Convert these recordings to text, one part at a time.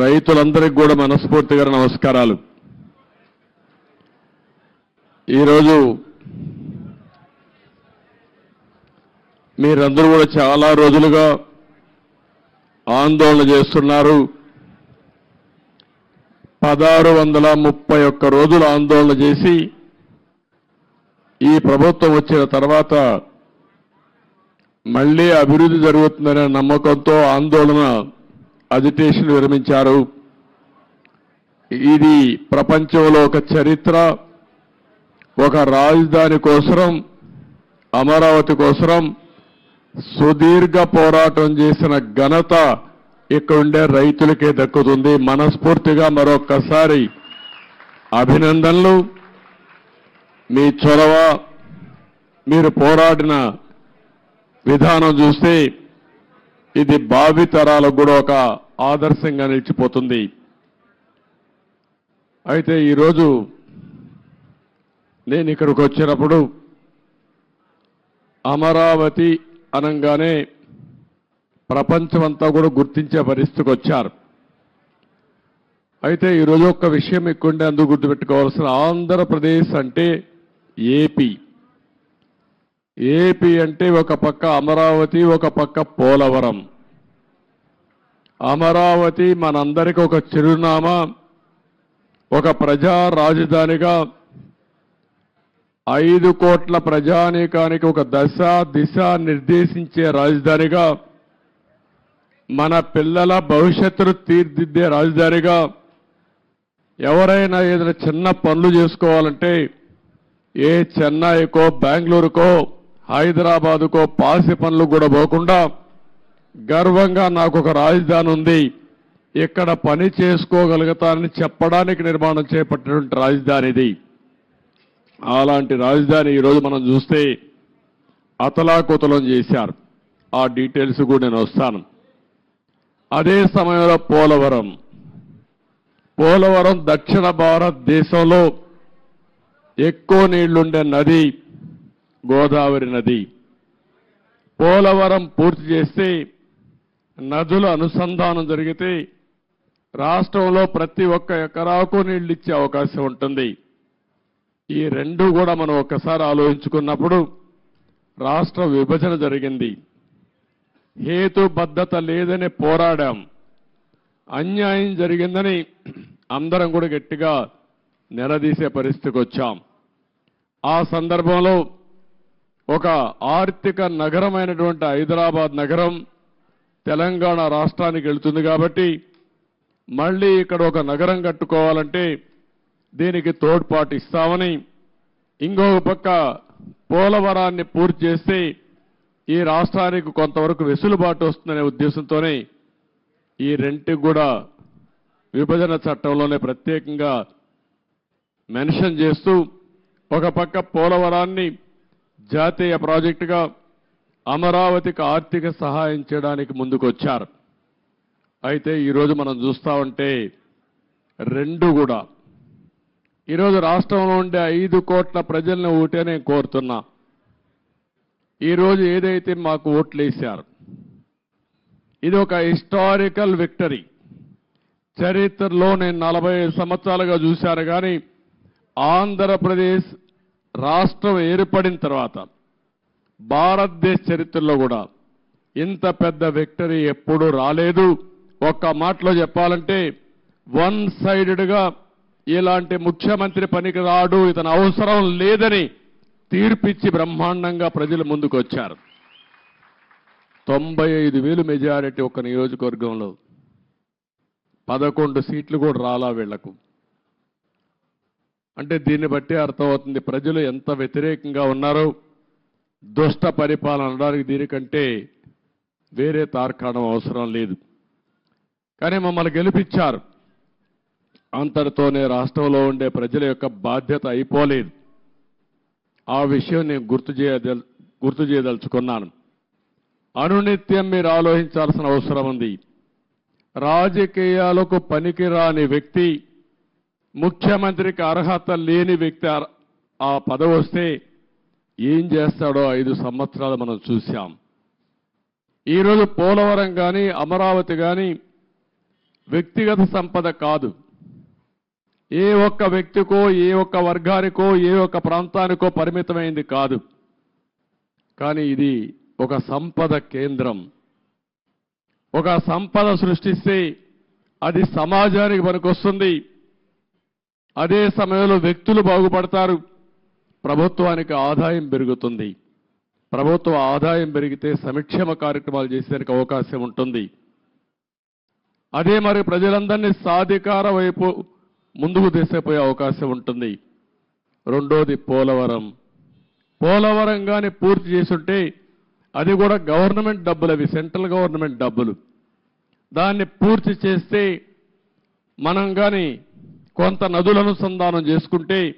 రైతులందరికీ కూడా మనస్ఫూర్తిగా నమస్కారాలు. ఈరోజు మీరందరూ కూడా చాలా రోజులుగా ఆందోళన చేస్తున్నారు. పదహారు వందల ముప్పై ఒక్క రోజులు ఆందోళన చేసి ఈ ప్రభుత్వం వచ్చిన తర్వాత మళ్ళీ అభివృద్ధి జరుగుతుందనే నమ్మకంతో ఆందోళన అజిటేషన్ విరమించారు. ఇది ప్రపంచంలో ఒక చరిత్ర ఒక రాజధాని కోసరం అమరావతి కోసరం సుదీర్ఘ పోరాటం చేసిన ఘనత ఇక్కడుండే రైతులకే దక్కుతుంది. మనస్ఫూర్తిగా మరొక్కసారి అభినందనలు. మీ చొరవ మీరు పోరాడిన విధానం చూస్తే ఇది భావి తరాలకు కూడా ఒక ఆదర్శంగా నిలిచిపోతుంది. అయితే ఈరోజు నేను ఇక్కడికి వచ్చినప్పుడు అమరావతి అనగానే ప్రపంచమంతా కూడా గుర్తించే పరిస్థితికి వచ్చారు. అయితే ఈరోజు ఒక విషయం ఎక్కువంటే అందుకు గుర్తుపెట్టుకోవాల్సిన ఆంధ్రప్రదేశ్ అంటే ఏపీ. ఏపీ అంటే ఒక పక్క అమరావతి ఒక పక్క పోలవరం. అమరావతి మనందరికీ ఒక చిరునామా ఒక ప్రజా రాజధానిగా ఐదు కోట్ల ప్రజానీకానికి ఒక దశ దిశ నిర్దేశించే రాజధానిగా మన పిల్లల భవిష్యత్తును తీర్దిద్దే రాజధానిగా ఎవరైనా ఏదైనా చిన్న పనులు చేసుకోవాలంటే ఏ చెన్నైకో బెంగళూరుకో హైదరాబాదుకో పాసి పనులు కూడా పోకుండా గర్వంగా నాకు ఒక రాజధాని ఉంది. ఇక్కడ పని చేసుకోగలుగుతానని చెప్పడానికి నిర్మాణం చేపట్టినటువంటి రాజధాని ఇది. అలాంటి రాజధాని ఈరోజు మనం చూస్తే అతలాకుతలం చేశారు. ఆ డీటెయిల్స్ కూడా నేను వస్తాను. అదే సమయంలో పోలవరం. పోలవరం దక్షిణ భారతదేశంలో ఎక్కువ నీళ్ళుండే నది గోదావరి నది. పోలవరం పూర్తి చేస్తే నదుల అనుసంధానం జరిగితే రాష్ట్రంలో ప్రతి ఒక్క ఎకరాకు నీళ్ళు ఇచ్చే అవకాశం ఉంటుంది. ఈ రెండు కూడా మనం ఒక్కసారి ఆలోచించుకున్నప్పుడు రాష్ట్ర విభజన జరిగింది. హేతుబద్ధత లేదని పోరాడాం. అన్యాయం జరిగిందని అందరం కూడా గట్టిగా నిలదీసే పరిస్థితికి వచ్చాం. ఆ సందర్భంలో ఒక ఆర్థిక నగరమైనటువంటి హైదరాబాద్ నగరం తెలంగాణ రాష్ట్రానికి వెళుతుంది కాబట్టి మళ్ళీ ఇక్కడ ఒక నగరం కట్టుకోవాలంటే దీనికి తోడ్పాటు ఇస్తామని ఇంకొక పక్క పోలవరాన్ని పూర్తి చేస్తే ఈ రాష్ట్రానికి కొంతవరకు వెసులుబాటు వస్తుందనే ఉద్దేశంతోనే ఈ రెంటికి కూడా విభజన చట్టంలోనే ప్రత్యేకంగా మెన్షన్ చేస్తూ ఒక పక్క పోలవరాన్ని జాతీయ ప్రాజెక్టుగా అమరావతికి ఆర్థిక సహాయం చేయడానికి ముందుకొచ్చారు. అయితే ఈరోజు మనం చూస్తా ఉంటే రెండు కూడా. ఈరోజు రాష్ట్రంలో ఉండే ఐదు కోట్ల ప్రజల్ని ఓటే నేను కోరుతున్నా. ఈరోజు ఏదైతే మాకు ఓట్లు వేశారు ఇది ఒక హిస్టారికల్ విక్టరీ. చరిత్రలో నేను నలభై ఐదు సంవత్సరాలుగా చూశాను కానీ ఆంధ్రప్రదేశ్ రాష్ట్రం ఏర్పడిన తర్వాత భారతదేశ చరిత్రలో కూడా ఇంత పెద్ద విక్టరీ ఎప్పుడూ రాలేదు. ఒక్క మాటలో చెప్పాలంటే వన్ సైడెడ్గా ఇలాంటి ముఖ్యమంత్రి పనికి రాడు ఇతను అవసరం లేదని తీర్పిచ్చి బ్రహ్మాండంగా ప్రజలు ముందుకు వచ్చారు తొంభై ఐదు వేలు మెజారిటీ ఒక నియోజకవర్గంలో పదకొండు సీట్లు కూడా రాలా వీళ్ళకు. అంటే దీన్ని బట్టి అర్థమవుతుంది ప్రజలు ఎంత వ్యతిరేకంగా ఉన్నారో దుష్ట పరిపాలన అనడానికి దీనికంటే వేరే తార్కాణం అవసరం లేదు. కానీ మమ్మల్ని గెలిపించారు. అంతటితోనే రాష్ట్రంలో ఉండే ప్రజల యొక్క బాధ్యత అయిపోలేదు. ఆ విషయం నేను గుర్తు చేయదల్ గుర్తు చేయదలుచుకున్నాను. అనునిత్యం మీరు ఆలోచించాల్సిన అవసరం ఉంది. రాజకీయాలకు పనికిరాని వ్యక్తి ముఖ్యమంత్రికి అర్హత లేని వ్యక్తి ఆ పదవి వస్తే ఏం చేస్తాడో ఐదు సంవత్సరాలు మనం చూశాం. ఈరోజు పోలవరం కానీ అమరావతి కానీ వ్యక్తిగత సంపద కాదు. ఏ ఒక్క వ్యక్తికో ఏ ఒక్క వర్గానికో ఏ ఒక్క ప్రాంతానికో పరిమితమైంది కాదు. కానీ ఇది ఒక సంపద కేంద్రం. ఒక సంపద సృష్టిస్తే అది సమాజానికి పనికొస్తుంది. అదే సమయంలో వ్యక్తులు బాగుపడతారు. ప్రభుత్వానికి ఆదాయం పెరుగుతుంది. ప్రభుత్వ ఆదాయం పెరిగితే సంక్షేమ కార్యక్రమాలు చేసేందుకు అవకాశం ఉంటుంది. అదే మరి ప్రజలందరినీ సాధికార వైపు ముందుకు తీసేపోయే అవకాశం ఉంటుంది. రెండోది పోలవరం. పోలవరం కానీ పూర్తి చేసుంటే అది కూడా గవర్నమెంట్ డబ్బులు అవి సెంట్రల్ గవర్నమెంట్ డబ్బులు. దాన్ని పూర్తి చేస్తే మనం కానీ కొంత నదులను సంధానం చేసుకుంటే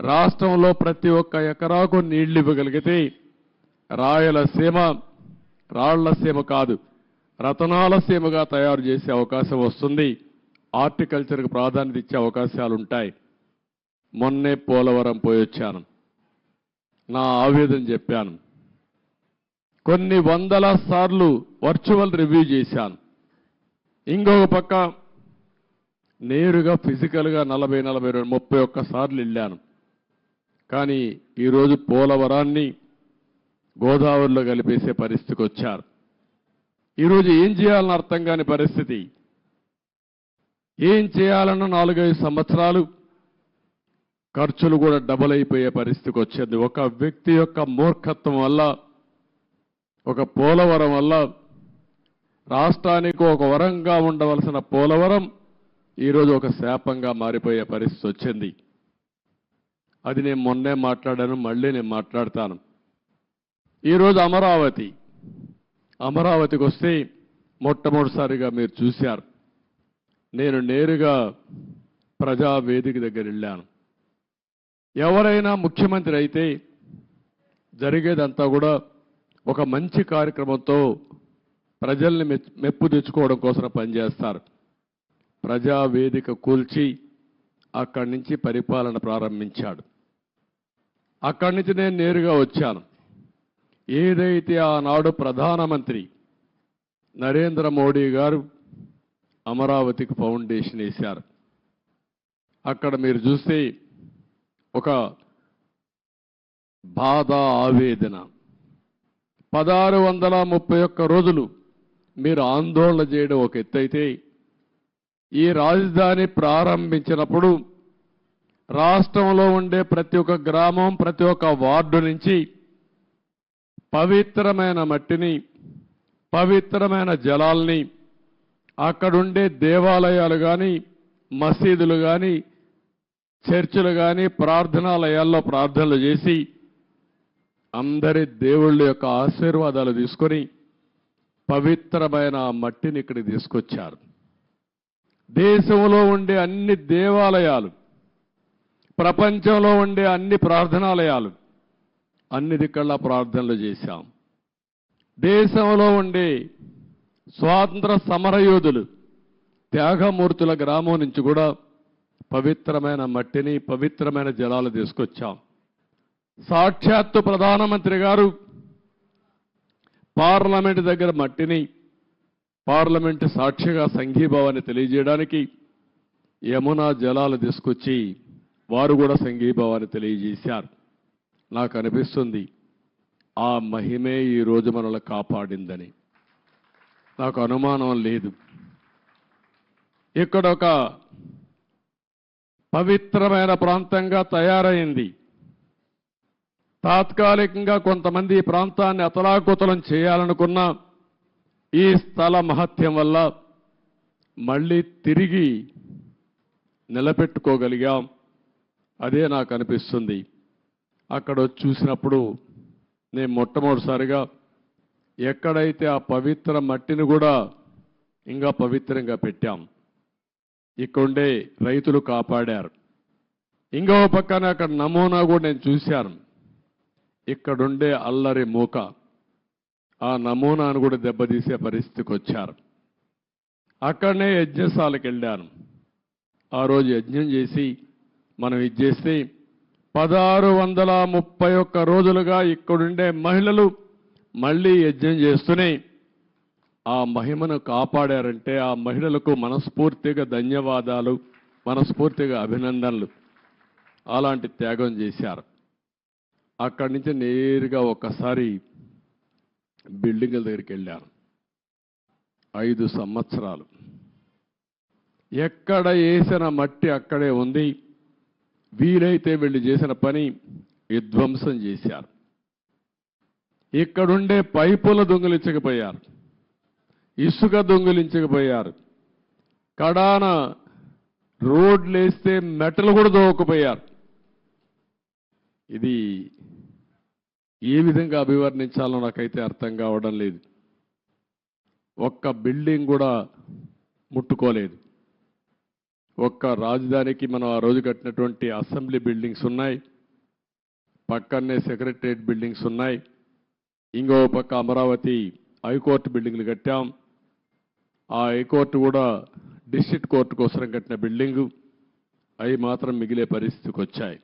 రాష్ట్రంలో ప్రతి ఒక్క ఎకరాకు నీళ్ళు ఇవ్వగలిగితే రాయలసీమ రాళ్ళసీమ కాదు రతనాల సీమగా తయారు చేసే అవకాశం వస్తుంది. హార్టికల్చర్కి ప్రాధాన్యత ఇచ్చే అవకాశాలు ఉంటాయి మొన్నే పోలవరం పోయి వచ్చాను. నా ఆవేదన చెప్పాను. కొన్ని వందల సార్లు వర్చువల్ రివ్యూ చేశాను. ఇంకొక పక్క నేరుగా ఫిజికల్గా నలభై నలభై రెండు ముప్పై ఒక్క సార్లు వెళ్ళాను. కానీ ఈరోజు పోలవరాన్ని గోదావరిలో కలిపేసే పరిస్థితికి వచ్చారు. ఈరోజు ఏం చేయాలని అర్థం కాని పరిస్థితి. ఏం చేయాలన్న నాలుగైదు సంవత్సరాలు ఖర్చులు కూడా డబుల్ అయిపోయే పరిస్థితికి వచ్చింది. ఒక వ్యక్తి యొక్క మూర్ఖత్వం వల్ల ఒక పోలవరం వల్ల రాష్ట్రానికి ఒక వరంగా ఉండవలసిన పోలవరం ఈరోజు ఒక శాపంగా మారిపోయే పరిస్థితి వచ్చింది. అది నేను మొన్నే మాట్లాడాను మళ్ళీ నేను మాట్లాడతాను. ఈరోజు అమరావతి. అమరావతికి వస్తే మొట్టమొదటిసారిగా మీరు చూశారు. నేను నేరుగా ప్రజా వేదిక దగ్గర వెళ్ళాను. ఎవరైనా ముఖ్యమంత్రి అయితే జరిగేదంతా కూడా ఒక మంచి కార్యక్రమంతో ప్రజల్ని మెప్పు తెచ్చుకోవడం కోసం పనిచేస్తారు. ప్రజా వేదిక కూల్చి అక్కడి నుంచి పరిపాలన ప్రారంభించాడు. అక్కడి నుంచి నేను నేరుగా వచ్చాను. ఏదైతే ఆనాడు ప్రధానమంత్రి నరేంద్ర మోడీ గారు అమరావతికి ఫౌండేషన్ వేశారు. అక్కడ మీరు చూస్తే ఒక బాధ ఆవేదన. పదహారు వందల ముప్పై ఒక్క రోజులు మీరు ఆందోళన చేయడం ఒక ఎత్తైతే ఈ రాజధాని ప్రారంభించినప్పుడు రాష్ట్రంలో ఉండే ప్రతి ఒక్క గ్రామం ప్రతి ఒక్క వార్డు నుంచి పవిత్రమైన మట్టిని పవిత్రమైన జలాల్ని అక్కడుండే దేవాలయాలు కానీ మసీదులు కానీ చర్చిలు కానీ ప్రార్థనాలయాల్లో ప్రార్థనలు చేసి అందరి దేవుళ్ళ యొక్క ఆశీర్వాదాలు తీసుకొని పవిత్రమైన ఆ మట్టిని ఇక్కడికి తీసుకొచ్చారు. దేశంలో ఉండే అన్ని దేవాలయాలు ప్రపంచంలో ఉండే అన్ని ప్రార్థనాలయాలు అన్ని దిక్కల్లా ప్రార్థనలు చేశాం. దేశంలో ఉండే స్వాతంత్ర సమరయోధులు త్యాగమూర్తుల గ్రామం నుంచి కూడా పవిత్రమైన మట్టిని పవిత్రమైన జలాలు తీసుకొచ్చాం. సాక్షాత్తు ప్రధానమంత్రి గారు పార్లమెంట్ దగ్గర మట్టిని పార్లమెంట్ సాక్షిగా సంఘీభావాన్ని తెలియజేయడానికి యమునా జలాలు తీసుకొచ్చి వారు కూడా సంఘీభావాన్ని తెలియజేశారు. నాకు అనిపిస్తుంది ఆ మహిమే ఈ రోజు మనల్ని కాపాడిందని. నాకు అనుమానం లేదు. ఇక్కడ ఒక పవిత్రమైన ప్రాంతంగా తయారైంది. తాత్కాలికంగా కొంతమంది ఈ ప్రాంతాన్ని అతలాకుతలం చేయాలనుకున్న ఈ స్థల మహత్యం వల్ల మళ్ళీ తిరిగి నిలబెట్టుకోగలిగాం. అదే నాకు అనిపిస్తుంది. అక్కడ చూసినప్పుడు నేను మొట్టమొదటిసారిగా ఎక్కడైతే ఆ పవిత్ర మట్టిని కూడా ఇంకా పవిత్రంగా పెట్టాం ఇక్కడుండే రైతులు కాపాడారు. ఇంకో పక్కన అక్కడ నమూనా కూడా నేను చూశాను. ఇక్కడుండే అల్లరి మూక. ఆ నమూనాను కూడా దెబ్బతీసే పరిస్థితికి వచ్చారు అక్కడనే యజ్ఞశాలకు వెళ్ళాను ఆ రోజు యజ్ఞం చేసి మనం ఇది చేస్తే పదహారు వందల ముప్పై ఒక్క రోజులుగా ఇక్కడుండే మహిళలు మళ్ళీ యజ్ఞం చేస్తూనే ఆ మహిమను కాపాడారంటే ఆ మహిళలకు మనస్ఫూర్తిగా ధన్యవాదాలు మనస్ఫూర్తిగా అభినందనలు. అలాంటి త్యాగం చేశారు. అక్కడి నుంచి నేరుగా ఒక్కసారి బిల్డింగ్ల దగ్గరికి వెళ్ళాను ఐదు సంవత్సరాలు. ఎక్కడ వేసిన మట్టి అక్కడే ఉంది. వీలైతే వీళ్ళు చేసిన పని విధ్వంసం చేశారు. ఇక్కడుండే పైపుల దొంగిలించకపోయారు. ఇసుక దొంగిలించకపోయారు. కడాన రోడ్లు వేస్తే మెటలు కూడా దోవకపోయారు ఇది ఏ విధంగా అభివర్ణించాలో నాకైతే అర్థం కావడం లేదు. ఒక్క బిల్డింగ్ కూడా ముట్టుకోలేదు. ఒక్క రాజధానికి మనం ఆ రోజు కట్టినటువంటి అసెంబ్లీ బిల్డింగ్స్ ఉన్నాయి. పక్కనే సెక్రటరియట్ బిల్డింగ్స్ ఉన్నాయి. ఇంకో పక్క అమరావతి హైకోర్టు బిల్డింగ్లు కట్టాం. ఆ హైకోర్టు కూడా డిస్ట్రిక్ట్ కోర్టు కోసం కట్టిన బిల్డింగు. అవి మాత్రం మిగిలే పరిస్థితికి వచ్చాయి.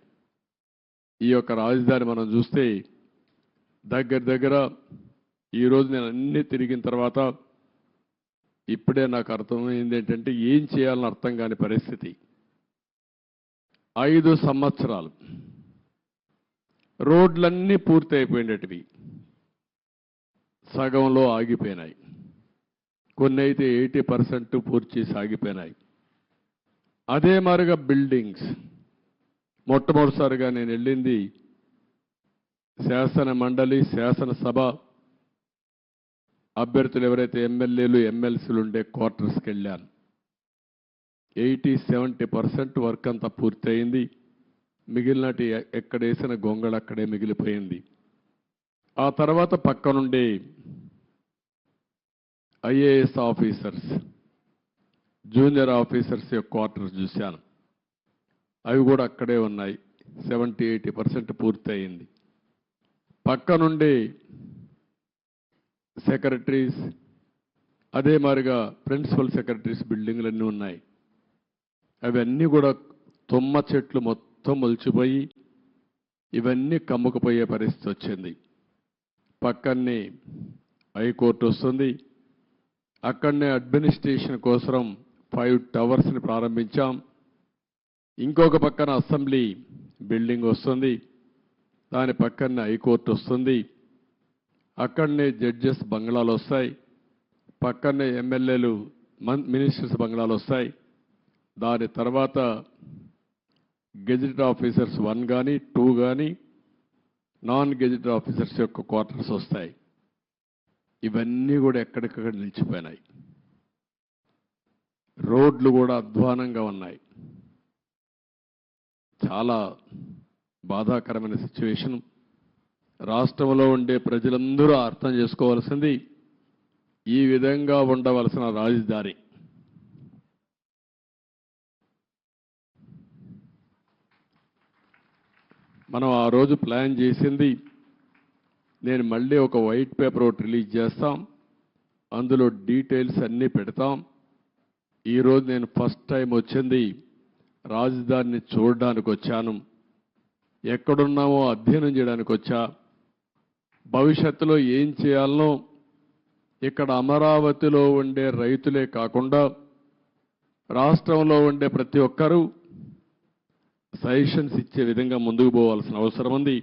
ఈ యొక్క రాజధాని మనం చూస్తే దగ్గర దగ్గర ఈరోజు నేను అన్ని తిరిగిన తర్వాత ఇప్పుడే నాకు అర్థమైంది ఏంటంటే ఏం చేయాలని అర్థం కాని పరిస్థితి. ఐదు సంవత్సరాలు. రోడ్లన్నీ పూర్తి అయిపోయినటివి సగంలో ఆగిపోయినాయి. కొన్ని అయితే ఎయిటీ పర్సెంట్ పూర్తి చేసి ఆగిపోయినాయి అదే మారిగా బిల్డింగ్స్. మొట్టమొదటిసారిగా నేను వెళ్ళింది శాసన మండలి శాసనసభ అభ్యర్థులు ఎవరైతే ఎమ్మెల్యేలు ఎమ్మెల్సీలు ఉండే క్వార్టర్స్కి వెళ్ళాను ఎయిటీ సెవెంటీ పర్సెంట్ వర్క్ అంతా పూర్తయింది. మిగిలినటి ఎక్కడ వేసిన గొంగళ అక్కడే మిగిలిపోయింది. ఆ తర్వాత పక్కనుండే ఐఏఎస్ ఆఫీసర్స్ జూనియర్ ఆఫీసర్స్ యొక్క క్వార్టర్స్ చూశాను. అవి కూడా అక్కడే ఉన్నాయి. సెవెంటీ ఎయిటీ పర్సెంట్ పూర్తయింది. పక్క నుండి సెక్రటరీస్ అదే మాదిరిగా ప్రిన్సిపల్ సెక్రటరీస్ బిల్డింగ్లు అన్నీ ఉన్నాయి. అవన్నీ కూడా తుమ్మ చెట్లు మొత్తం మొలిచిపోయి ఇవన్నీ కమ్ముకుపోయే పరిస్థితి వచ్చింది. పక్కనే హైకోర్టు వస్తుంది. అక్కడనే అడ్మినిస్ట్రేషన్ కోసం ఫైవ్ టవర్స్ని ప్రారంభించాం. ఇంకొక పక్కన అసెంబ్లీ బిల్డింగ్ వస్తుంది. దాని పక్కనే హైకోర్టు వస్తుంది. అక్కడనే జడ్జెస్ బంగ్లాలు వస్తాయి. పక్కనే ఎమ్మెల్యేలు మన్ మినిస్టర్స్ బంగ్లాలు వస్తాయి. దాని తర్వాత గెజిటెడ్ ఆఫీసర్స్ వన్ కానీ టూ కానీ నాన్ గెజిటెడ్ ఆఫీసర్స్ యొక్క క్వార్టర్స్ వస్తాయి. ఇవన్నీ కూడా ఎక్కడికక్కడ నిలిచిపోయినాయి. రోడ్లు కూడా అధ్వానంగా ఉన్నాయి. చాలా బాధాకరమైన సిచ్యువేషన్ రాష్ట్రంలో ఉండే ప్రజలందరూ అర్థం చేసుకోవాల్సింది ఈ విధంగా ఉండవలసిన రాజధాని. మనం ఆ రోజు ప్లాన్ చేసింది నేను మళ్ళీ ఒక వైట్ పేపర్ ఒకటి రిలీజ్ చేస్తాం. అందులో డీటెయిల్స్ అన్నీ పెడతాం. ఈరోజు నేను ఫస్ట్ టైం వచ్చింది రాజధానిని చూడడానికి వచ్చాను ఎక్కడున్నామో అధ్యయనం చేయడానికి వచ్చా. భవిష్యత్తులో ఏం చేయాలనో ఇక్కడ అమరావతిలో ఉండే రైతులే కాకుండా రాష్ట్రంలో ఉండే ప్రతి ఒక్కరూ సజెషన్స్ ఇచ్చే విధంగా ముందుకు పోవాల్సిన అవసరం ఉంది.